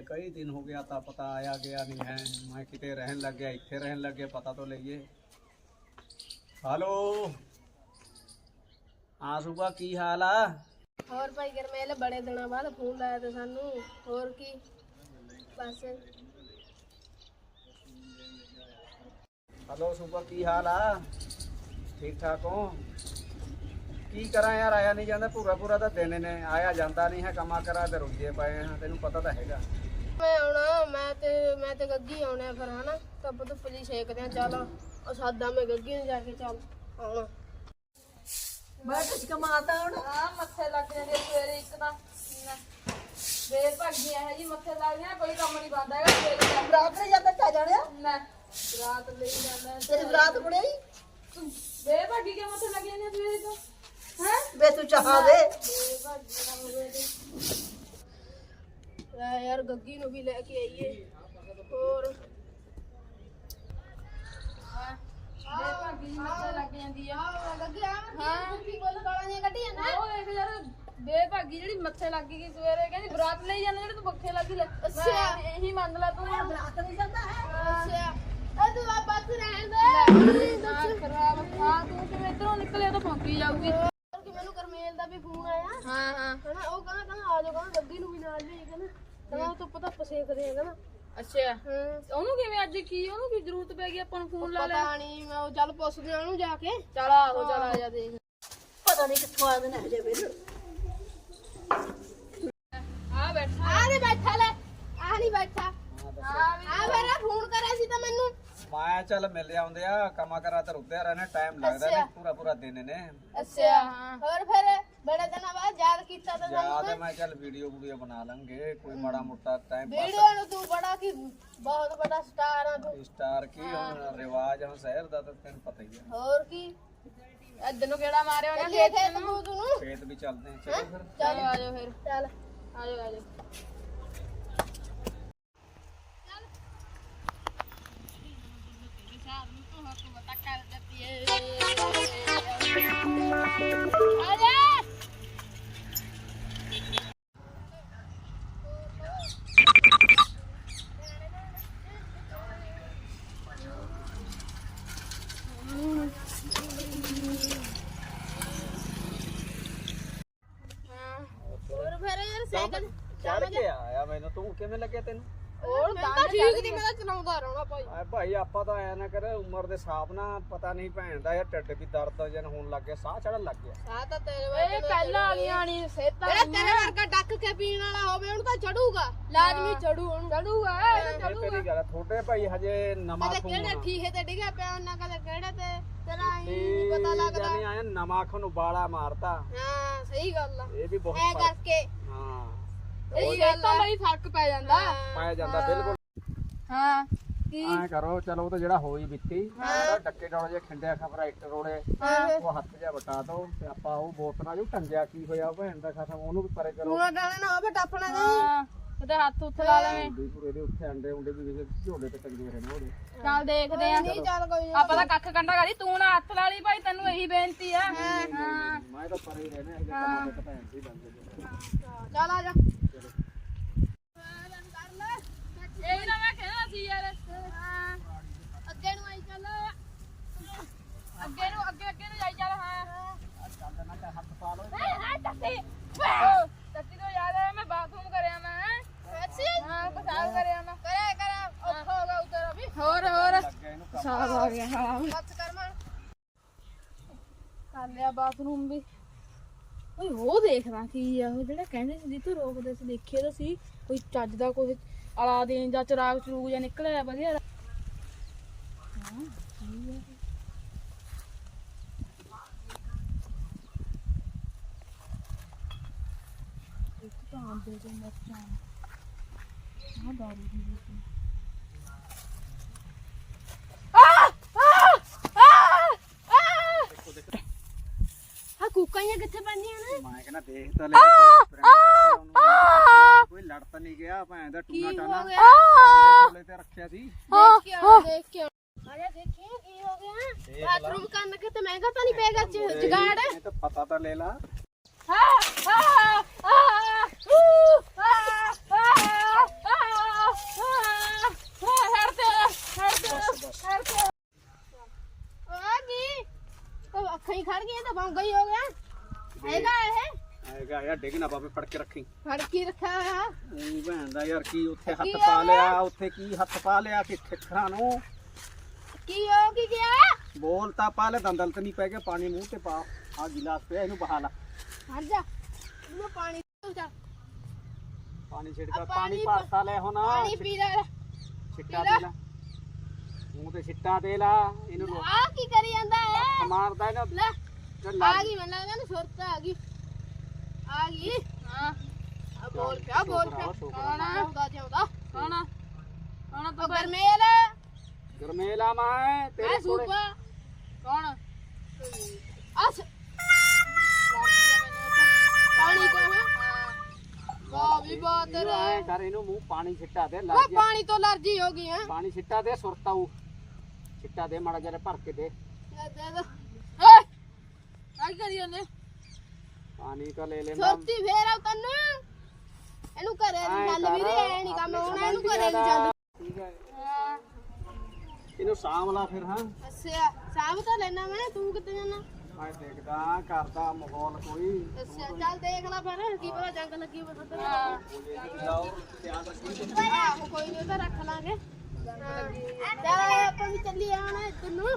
बुराई है कई दिन हो गया था पता आया गया नहीं है मैं किते रहन लग गया इतने रहन लग गया पता तो लइए हेलो हाँ सुबह की हाल आ ਹੋਰ ਭਾਈ ਗਰਮੇਲ ਬੜੇ ਦਿਨਾਂ ਬਾਅਦ ਫੋਨ ਲਾਇਆ ਤੇ ਸਾਨੂੰ ਹੋਰ ਕੀ ਬਸ हेलो सुबह की हाल आ ठीक ठाक हो ਕੀ ਕਰਾਂ ਯਾਰ ਆਇਆ ਨਹੀਂ ਜਾਂਦਾ ਪੂਰਾ ਪੂਰਾ ਤਾਂ ਦਿਨ ਨੇ ਆਇਆ ਜਾਂਦਾ ਨਹੀਂ ਹੈ ਕਮਾ ਕਰਾ ਤੇ ਰੁੱਝੇ ਪਏ ਹਾਂ ਤੈਨੂੰ ਪਤਾ ਤਾਂ ਹੈਗਾ ਮੈਂ ਆਉਣਾ ਮੈਂ ਤੇ ਮੈਂ ਤੇ ਗੱਗੀ ਆਉਣੇ ਫਿਰ ਹਨਾ? ਧੁੱਪ ਧੁੱਪ ਜੀ ਸੇਕਦੇ ਆ ਚੱਲ ਉਹ ਸਾਦਾ ਮੈਂ ਗੱਗੀ ਨੂੰ ਜਾ ਕੇ ਚੱਲ ਆਉਣਾ। ਮੈਂ ਕੁਝ ਕਮਾਤਾ ਹੁਣ। ਆ ਮੱਥੇ ਲੱਗ ਜਾਂਦੇ ਸਵੇਰੇ ਇੱਕ ਤਾਂ। ਵੇ ਭਾਗੀ ਇਹ ਜੀ ਮੱਥੇ ਲੱਗ ਗਿਆ ਕੋਈ ਕੰਮ ਨਹੀਂ ਬੰਦਾ ਹੈਗਾ ਸਵੇਰੇ ਬਰਾਤ ਨੇ ਜਾਂਦਾ ਟਾ ਜਾਣਿਆ ਨਾ ਰਾਤ ਲਈ ਜਾਂਦਾ ਤੇਰੀ ਬਰਾਤ ਬੁੜਿਆ ਵੇ ਭਾਗੀ ਕੇ ਮੱਥੇ ਲੱਗ ਜਾਂਦੇ ਸਵੇਰੇ ਤੋਂ। ਹੈ? ਵੇ ਤੂੰ ਚਾਹ ਦੇ। ਲੈ ਯਾਰ ਗੱਗੀ ਨੂੰ ਵੀ ਲੈ ਕੇ ਆਈਏ। ਹੋਰ। ਹਾਂ। ਭਾਗੀ ਮੱਥੇ ਲੱਗ ਜਾਂਦੀ ਆ। ਗੱਗੀ ਆ ਹਾਂ। ਕੀ ਬੋਲ ਗਾਲਾਂ ਦੀਆਂ ਕੱਢੀਆਂ ਨਾ। ਉਹ ਦੇਖ ਯਾਰ ਬੇਭਾਗੀ ਜਿਹੜੀ ਮੱਥੇ ਲੱਗ ਗਈ ਸਵੇਰੇ ਕਹਿੰਦੀ ਬਰਾਤ ਲਈ ਜਾਂਦੇ ਜਿਹੜੇ ਤੂੰ ਪੱਖੇ ਲੱਗੀ ਲੈ। ਅੱਛਾ। ਇਹੀ ਮੰਨ ਲੈ ਤੂੰ। ਬਰਾਤ ਨਹੀਂ ਜਾਂਦਾ ਹੈ। ਅੱਛਾ। ਉਹ ਤੂੰ ਆ ਬੱਸ ਰਹਿਣ ਦੇ। ਨਾ ਖਰਾਬ ਹਾਂ ਤੂੰ ਕਿਵੇਂ ਇਧਰੋਂ ਨਿਕਲੇ ਤਾਂ ਫੌਂਕੀ ਜਾਊਗੀ। ਕਿ ਮੈਨੂੰ ਕਰਮੇਲ ਦਾ ਵੀ ਫੋਨ ਆਇਆ। ਹਾਂ ਹਾਂ। ਹਨਾ ਉਹ ਕਹਿੰਦਾ ਕਹਿੰਦਾ ਆ ਜਾਓ ਕਹਿੰਦਾ ਗੱਗੀ ਨੂੰ ਵੀ ਨਾਲ ਲਈ ਕਹਿੰਦਾ। ਉਹ ਤੋਂ ਪਤਾ ਪਸੇਕਦੇ ਆ ਕਹਿੰਦਾ ਅੱਛਾ। ਹਾਂ। ਉਹਨੂੰ ਕਿਵੇਂ ਅੱਜ ਕੀ ਉਹਨੂੰ ਕੀ ਜ਼ਰੂਰਤ ਪੈ ਗਈ ਆਪਾਂ ਨੂੰ ਫੋਨ ਲਾ ਲਿਆ? ਪਤਾ ਨਹੀਂ ਮੈਂ ਉਹ ਚੱਲ ਪੁੱਛਦੇ ਆ ਉਹਨੂੰ ਜਾ ਕੇ। ਚਲ ਆਹੋ ਚਲ ਆ ਜਾ ਦੇਖ। ਪਤਾ ਨਹੀਂ ਕਿੱਥੋਂ ਆਉਂਦੇ ਨੇ ਹਜੇ ਵੇਲੇ ਆ ਬੈਠ। ਆ ਦੇ ਬੈਠਾ ਲੈ। ਆ ਨਹੀਂ ਬੈਠਾ। ਆ ਮੇਰਾ ਫੋਨ ਕਰਿਆ ਸੀ ਤਾਂ ਮੈਨੂੰ। ਮੈਂ ਚੱਲ ਮਿਲ ਆਉਂਦੇ ਆ ਕਮਾ ਕਰਾ ਤੇ ਰੁੱਦੇ ਰਹਿਣਾ ਟਾਈਮ ਲੱਗਦਾ ਨਹੀਂ ਪੂਰਾ ਪੂਰਾ ਦਿਨ ਨੇ ਅੱਛਾ ਹੋਰ ਫਿਰ? ਬੜੇ ਦਿਨਾਂ ਬਾਅਦ ਯਾਦ ਕੀਤਾ ਤਾਂ ਯਾਦ ਹੈ ਮੈਂ। ਚੱਲ ਵੀਡੀਓ ਵੀਡੀਓ ਬਣਾ ਲਾਂਗੇ ਕੋਈ ਮਾੜਾ ਮੋਟਾ ਟਾਈਮ ਪਾਸ ਵੀਡੀਓ ਨੂੰ ਤੂੰ ਬੜਾ ਕੀ ਬਹੁਤ ਵੱਡਾ ਸਟਾਰ ਆ ਤੂੰ। ਸਟਾਰ ਕੀ ਹੁਣ ਰਿਵਾਜ ਹੁਣ ਸ਼ਹਿਰ ਦਾ ਤਾਂ ਤੈਨੂੰ ਪਤਾ ਹੀ ਹੈ ਹੋਰ ਕੀ? ਇੱਧਰ ਨੂੰ ਕਿਹੜਾ ਮਾਰਿਆ ਉਹਨੇ ਚੱਲੀਏ ਖੇਤ ਨੂੰ? ਤੂੰ ਨੂੰ। ਖੇਤ ਵੀ ਚੱਲਦੇ ਆ ਚਲੋ ਫਿਰ। ਚੱਲ। ਆ ਜਾ ਫਿਰ। ਚੱਲ। ਆ ਜਾ ਆ ਜਾ ਸਾਈਕਲ ਚੜ ਕੇ ਆਇਆ ਮੈਨੂੰ। ਤੂੰ ਕਿਵੇਂ ਲੱਗਿਆ ਤੈਨੂੰ? ਹੋਰ ਮੈਂ ਤਾਂ ਠੀਕ ਨਹੀਂ ਮੈਂ ਤਾਂ ਚਲਾਉਂਦਾ ਰਹਿਣਾ ਭਾਈ। ਆ ਭਾਈ ਆਪਾਂ ਤਾਂ ਐ ਨਾ ਕਰ ਉਮਰ ਦੇ ਹਿਸਾਬ ਨਾਲ ਪਤਾ ਨਹੀਂ ਭੈਣ ਦਾ ਯਾਰ ਢਿੱਡ ਵੀ ਦਰਦ ਜਨ ਹੋਣ ਲੱਗ ਗਿਆ ਸਾਹ ਚੜਨ ਲੱਗ ਗਿਆ। ਸਾਹ ਤਾਂ ਤੇਰੇ ਇਹ ਵਰਗੇ ਪਹਿਲਾਂ ਵਾਲੀਆਂ ਨਹੀਂ ਸੇਤਾ ਜਿਹੜਾ ਤੇਰੇ ਵਰਗਾ ਡੱਕ ਕੇ ਪੀਣ ਵਾਲਾ ਹੋਵੇ ਉਹਨੂੰ ਤਾਂ ਚੜੂਗਾ। ਲਾਜ਼ਮੀ ਚੜੂ ਉਹਨੂੰ। ਚੜੂਗਾ ਇਹ ਤੇਰੀ ਗੱਲ ਆ, ਤੁਹਾਡੇ ਭਾਈ ਹਜੇ ਨਵਾਂ ਖੂਨ ਕਿਹੜੇ ਠੀਹੇ ਤੇ ਡਿੱਗਿਆ ਪਿਆ ਉਹਨਾਂ ਕਦੇ ਕਿਹੜੇ ਤੇ? ਤੇਰਾ ਹੀ ਨਹੀਂ ਪਤਾ ਲੱਗਦਾ। ਜਾਨੀ ਆਇਆ ਨਵਾਂ ਖੂਨ ਉਬਾਲਾ ਮਾਰਤਾ। ਹਾਂ ਸਹੀ ਗੱਲ ਆ। ਇਹ ਵੀ ਬਹੁਤ ਐ ਕਰਕੇ ਇਹ ਸੇਤਾ ਦਾ ਹੀ ਫ਼ਰਕ ਪੈ ਜਾਂਦਾ। ਪਾਇਆ ਜਾਂਦਾ ਬਿਲਕੁਲ। ਹਾਂ ਐ ਕਰੋ ਚਲੋ ਉਹ ਤਾਂ ਜਿਹੜਾ ਹੋਈ ਬਿੱਤੀ ਉਹਦਾ ਟੱਕੇ ਡੋਲੇ ਜੇ ਖਿੰਡਿਆ ਖਬਰ ਐਕਟਰ ਰੋੜੇ ਉਹ ਹੱਥ ਜਿਹਾ ਵਟਾ ਦੋ ਤੇ ਆਪਾਂ ਉਹ ਬੋਤਲਾਂ ਜੋ ਟੰਗਿਆ ਕੀ ਹੋਇਆ ਭੈਣ ਦਾ ਖਸਮ ਉਹਨੂੰ ਵੀ ਪਰੇ ਕਰੋ। ਪੂਰਾ ਗਾਣਾ ਨਾ ਹੋਵੇ ਟੱਪਣਾ ਹੱਥ ਉੱਥੇ ਲਾ ਲੈਵੇਂ। ਵੀ ਪੂਰੇ ਦੇ ਉੱਥੇ ਅੰਡੇ ਉਂਡੇ ਵੀ ਕਿਸੇ ਝੋਲੇ ਤੇ ਟੰਗੇ ਹੋਏ ਨੇ ਉਹਦੇ। ਚੱਲ ਦੇਖਦੇ ਆ। ਨਹੀਂ ਚੱਲ ਕੋਈ ਨੀ। ਆਪਾਂ ਤਾਂ ਕੱਖ ਕੰਡਾ ਕਰੀ ਤੂੰ ਨਾ ਹੱਥ ਲਾ ਲਈ ਭਾਈ ਤੈਨੂੰ ਇਹੀ ਬੇਨਤੀ ਆ। ਹਾਂ। ਮੈਂ ਤਾਂ ਪਰੇ ਹੀ ਰਹਿਣਾ ਇਹ ਕੰਮ ਤੇ ਭੈਣ ਦੀ ਬੰਦੇ ਚੱਲ ਆ ਜਾ ਇਹ ਨਾ ਮੈਂ ਕਹਿਣਾ ਸੀ ਯਾਰ ਹਾਂ ਅੱਗੇ ਨੂੰ ਆਈ ਚੱਲ ਅੱਗੇ ਨੂੰ ਅੱਗੇ ਅੱਗੇ ਨੂੰ ਜਾਈ ਚੱਲ ਹਾਂ ਚੱਲ ਨਾ ਹੱਥ ਪਾ ਲਓ ਹਾਂ ਹਾਂ ਤੱਤੀ ਤੱਤੀ ਤੋਂ ਯਾਦ ਆਇਆ ਮੈਂ ਬਾਥਰੂਮ ਕਰਿਆ ਮੈਂ ਅੱਛੀ ਹਾਂ ਪਸਾਬ ਕਰਿਆ ਮੈਂ ਕਰੇ ਕਰੇ ਔਖਾ ਹੋ ਗਿਆ ਉਤਰ ਅਭੀ ਹੋਰ ਹੋਰ ਲੱਗ ਗਿਆ ਇਹਨੂੰ ਕੰਮ ਸਾਬ ਆ ਗਿਆ ਹਾਂ। ਹੱਥ ਕਰ ਮਾਰ। ਕਰ ਲਿਆ ਬਾਥਰੂਮ ਵੀ। ਓਏ, ਉਹ ਦੇਖਦਾ ਕੀ ਆ, ਉਹ ਜਿਹੜਾ ਕਹਿੰਦੇ ਸੀ ਤੂੰ ਰੋਕਦੇ ਸੀ, ਦੇਖਿਆ ਤਾਂ ਸੀ। ਕੋਈ ਚੱਜ ਦਾ ਕੋਈ ਅਲਾ ਦੇਣ ਜਾਂ ਚਰਾਗ ਚਰੂਗ ਜਾਂ ਨਿਕਲਿਆ ਵਧੀਆ। ਹਾਂ, ਕੀ ਆ? ਇਹ? ਇੱਕ ਤਾਂ ਆਂਦੇ ਦੇ ਮਿਰਚਾਂ। ਆਹ ਦਾਰੂ ਦੀ ਆ ਕੁੱਕਾਈਆਂ ਕਿੱਥੇ ਪੈਂਦੀਆਂ ਨੇ? ਮੈਂ ਕਹਿੰਦਾ ਦੇਖ ਤਾਂ ਲੈ ਕੋਈ ਲੜ ਤਾਂ ਨਹੀਂ ਗਿਆ ਭੈਣ ਦਾ ਟੂਣਾ ਟਾਣਾ ਝੋਲੇ ਤੇ ਰੱਖਿਆ ਸੀ। ਦੇਖ ਕੇ ਦੇਖ ਕੇ ਆਓ ਆਜਾ ਦੇਖੀ ਕੀ ਹੋ ਗਿਆ? ਬਾਥਰੂਮ ਕਰਨ ਕੇ ਤੇ ਮਹਿੰਗਾ ਤਾਂ ਨਹੀਂ ਪਏਗਾ ਚ- ਜੁਗਾੜ। ਇਹ ਤਾਂ ਪਤਾ ਤਾਂ ਲੈ ਲਾ! Ah! Ah! Ah! ਅੱਖਾਂ ਹੀ ਖੜ ਗਈਆਂ ਤਾਂ ਭੌਂਗਾ ਹੀ ਹੋ ਗਿਆ। ਹੈਗਾ ਇਹ? ਆਏਗਾ ਯਾਰ ਡਿੱਗ ਨਾ ਪਾਵੇ ਫੜ ਕੇ ਰੱਖੀ। ਫੜ ਕੇ ਰੱਖਿਆ ਹੋਇਆ ਉਹ ਭੈਣ ਦਾ ਯਾਰ ਕੀ ਉੱਥੇ ਹੱਥ ਪਾ? ਲਿਆ ਉੱਥੇ ਕੀ ਹੱਥ ਪਾ ਲਿਆ ਕਿ ਖਿੱਖਰਾਂ ਨੂੰ? ਕੀ ਹੋ ਕੀ ਗਿਆ? ਬੋਲ ਤਾਂ ਪਾ ਲੈ ਦੰਦਲ ਤੇ ਨਹੀਂ ਪੈ ਗਿਆ ਪਾਣੀ ਮੂੰਹ ਤੇ ਪਾ। ਆ ਗਿਲਾਸ ਪਿਆ ਇਹਨੂੰ ਬਹਾ ਲਾ। ਹਟ ਜਾ। ਇਹਨੂੰ ਪਾਣੀ ਚੱਲ ਪਾਣੀ ਛਿੜਕਾ ਆ ਪਾਣੀ ਪਾਸਾ ਲੈ ਹੁਣ। ਪਾਣੀ ਪੀ ਲੈ। ਛਿੱਟਾ ਦੇ ਲਾ। ਮੂੰਹ ਤੇ ਛਿੱਟਾ ਦੇ ਲਾ ਇਹਨੂੰ ਰੋ- ਆ ਕੀ ਕਰੀ ਜਾਂਦਾ ਹੈ ਮਾਰਦਾ ਇਹਨੂੰ। ਲੈ ਤੇ ਆ ਗਈ ਮੈਨੂੰ ਲੱਗਦਾ ਨਾ ਸੁਰਤ ਆ ਗਈ। ਆ ਗਈ। ਹਾਂ। ਆ ਬੋਲ ਪਿਆ ਬੋਲ ਪਿਆ। ਸ਼ੁਕਰ ਆ, ਆ। ਕੌਣਾ ਜਿਉਂਦਾ। ਜਿਉਂਦਾ ਕੌਣ ਕੌਣ ਤੂੰ ਗਰਮੇਲ। ਗਰਮੇਲਾ ਮੈਂ ਤੇਰੇ ਕੋਲੇ। ਸੂਪਾ ਕੌਣ ਅਸ ਪਾਣੀ ਕੋ ਹੈ? ਵਾਹ ਵੀ ਬਾਤ ਇਹਨੂੰ ਐਂ ਕਰ ਇਹਨੂੰ ਮੂੰਹ ਪਾਣੀ ਛਿੱਟਾ ਦੇ ਉਹ ਲੱਗ ਗਿਆ ਪਾਣੀ ਤੋਂ ਅਲਰਜੀ ਹੋ ਗਈ ਹੈ। ਪਾਣੀ ਛਿੱਟਾ ਦੇ ਸੁਰਤਾਉ ਛਿੱਟਾ ਦੇ ਮਾੜਾ ਜਿਹਾ ਭਰ ਕੇ ਦੇ। ਕੀ ਕਰੀ ਉਹਨੇ ਪਾਣੀ ਕਾ ਲੈ ਲੈਂਦਾ। ਸੋਤੀ ਫੇਰ ਆ ਤੈਨੂੰ ਇਹਨੂੰ ਘਰੇ ਦੀ ਗੱਲ ਵੀਰੇ ਐ ਨਹੀਂ ਕੰਮ ਹੋਣਾ ਇਹਨੂੰ ਘਰੇ ਦੀ। ਚੱਲ ਠੀਕ ਹੈ। ਇਹਨੂੰ ਸਾਂਭਲਾ ਫਿਰ ਹਾਂ। ਅੱਛਾ ਸਾਹਬ ਤਾਂ ਲੈਣਾ ਮੈਂ ਤੂੰ ਕਿੱਥੇ ਜਾਣਾ? ਮੈਂ ਦੇਖਦਾ ਕਰਦਾ ਮਾਹੌਲ ਕੋਈ। ਅੱਛਾ ਚੱਲ ਦੇਖ ਲੈ ਫਿਰ ਕੀ ਪਤਾ ਜੰਗ ਲੱਗੀ ਹੋਵੇ ਤਾਂ। ਲਾਓ ਧਿਆਨ ਰੱਖੀ ਕੋਈ ਨਹੀਂ ਤਾਂ ਰੱਖ ਲਾਂਗੇ। ਚੱਲ ਆਪਾਂ ਵੀ ਚੱਲੀ ਆਣਾ ਤੈਨੂੰ